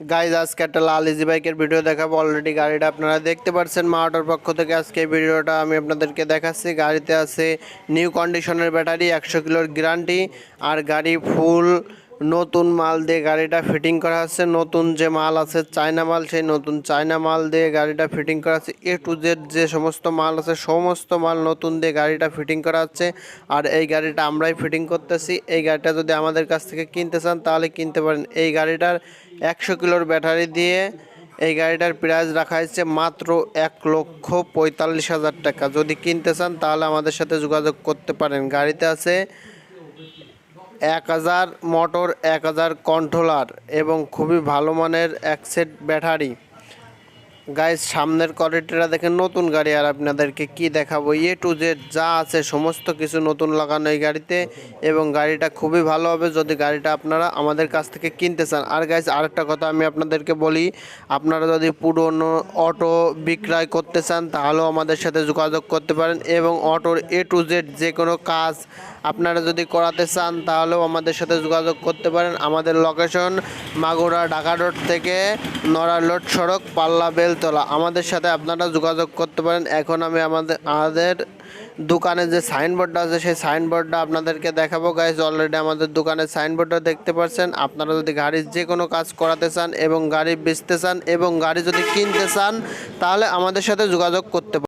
Guys আজকে একটা লাল ইজি বাইকের ভিডিও দেখাবো। অলরেডি গাড়িটা আপনারা দেখতে পাচ্ছেন মাওয়াটার পক্ষ থেকে আজকে ভিডিওটা আমি আপনাদেরকে দেখাচ্ছি। গাড়িতে আছে নিউ কন্ডিশনের ব্যাটারি একশো কিলোর গ্যারান্টি আর গাড়ি ফুল নতুন মাল দিয়ে গাড়িটা ফিটিং করা আছে, নতুন যে মাল আছে, চায়না মাল, সেই নতুন চায়না মাল দিয়ে গাড়িটা ফিটিং করা আছে। এ টু জেড যে সমস্ত মাল আছে, সমস্ত মাল নতুন দিয়ে গাড়িটা ফিটিং করা আছে। আর এই গাড়িটা আমরাই ফিটিং করতেছি। এই গাড়িটা যদি আমাদের কাছ থেকে কিনতে চান, তাহলে কিনতে পারেন। এই গাড়িটার একশো কিলোর ব্যাটারি দিয়ে এই গাড়িটার প্রাইস রাখা হয়েছে মাত্র এক লক্ষ পঁয়তাল্লিশ হাজার টাকা। যদি কিনতে চান, তাহলে আমাদের সাথে যোগাযোগ করতে পারেন। গাড়িতে আছে এক হাজার মোটর এক হাজার কন্ট্রোলার এবং খুবই ভালো মানের এক সেট ব্যাটারি গাইজ সামনের কোয়ালিটিটা দেখেন, নতুন গাড়ি, আর আপনাদেরকে কি দেখাবো? এ টু জেড যা আছে, সমস্ত কিছু নতুন লাগানো এই গাড়িতে, এবং গাড়িটা খুবই ভালো হবে যদি গাড়িটা আপনারা আমাদের কাছ থেকে কিনতে চান। আর গাইজ আরেকটা কথা আমি আপনাদেরকে বলি, আপনারা যদি পুরনো অটো বিক্রয় করতে চান, তাহলেও আমাদের সাথে যোগাযোগ করতে পারেন, এবং অটোর এ টু জেড যে কোনো কাজ আপনারা যদি করাতে চান, তাহলেও আমাদের সাথে যোগাযোগ করতে পারেন। আমাদের লোকেশন মাগুরা ঢাকা রোড থেকে নড়া রোড সড়ক, পাল্লা বেলতলা আমাদের সাথে আপনারা যোগাযোগ করতে পারেন। এখন আমি আমাদের আমাদের দোকানে যে সাইনবোর্ডটা আছে, সেই সাইনবোর্ডটা আপনাদেরকে দেখাবো। গাইজ অলরেডি আমাদের দোকানের সাইনবোর্ডটা দেখতে পাচ্ছেন আপনারা যদি গাড়ির যে কোনো কাজ করাতে চান এবং গাড়ি বেচতে চান এবং গাড়ি যদি কিনতে চান, তাহলে আমাদের সাথে যোগাযোগ করতে